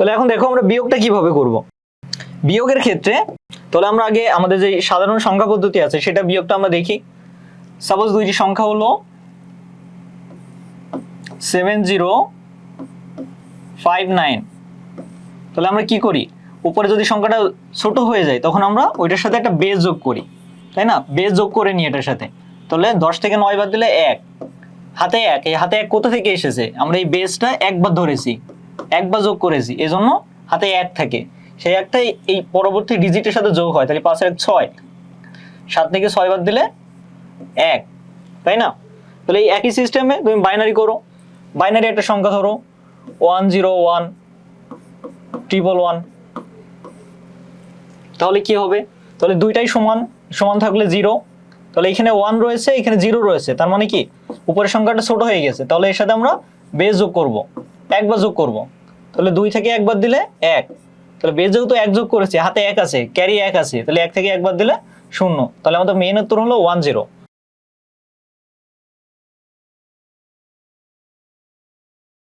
তাহলে এখন দেখো আমরা বিয়োগটা কীভাবে করব? বিয়োগের ক্ষেত্রে তাহলে আমরা আগে আমাদের যে সাধারণ সংখ্যা পদ্ধতি আছে সেটা বিয়োগটা আমরা দেখি। সাপোজ দুইটি সংখ্যা হলো সেভেন জিরো ফাইভ নাইন তাহলে আমরা কি করি? উপরে যদি সংখ্যাটা ছোট হয়ে যায় তখন আমরা ওইটার সাথে একটা বেজ যোগ করি, তাই না? বেজ যোগ করে নিই এটার সাথে। তাহলে দশ থেকে নয় বাদ দিলে এক। হাতে এক। এই হাতে এক কোথা থেকে এসেছে? আমরা এই বেসটা একবার ধরেছি। একবার যোগ করেছি, এজন্য হাতে এক থাকে। সেই একটাই এই পরবর্তী ডিজিটের সাথে যোগ হয়, তাহলে পাঁচের এক ছয়। সাত থেকে ছয় বাদ দিলে এক, তাই না? তাহলে এই একই সিস্টেমে তুমি বাইনারি করো বাইনারি একটা সংখ্যা ধরো one zero one triple one তাহলে কি হবে? তাহলে দুইটাই সমান সমান থাকলে জিরো তাহলে এখানে ওয়ান রয়েছে, এখানে জিরো রয়েছে। তার মানে কি? উপরের সংখ্যাটা ছোট হয়ে গেছে। তাহলে এর সাথে আমরা বেজ যোগ করব। একবার যোগ করব। তাহলে দুই থেকে একবার দিলে এক। তাহলে বেশ যেহেতু এক যোগ করেছে, হাতে এক আছে ক্যারি এক আছে, তাহলে এক থেকে একবার দিলে শূন্য। তাহলে আমাদের মেইন উত্তর হলো ওয়ান জিরো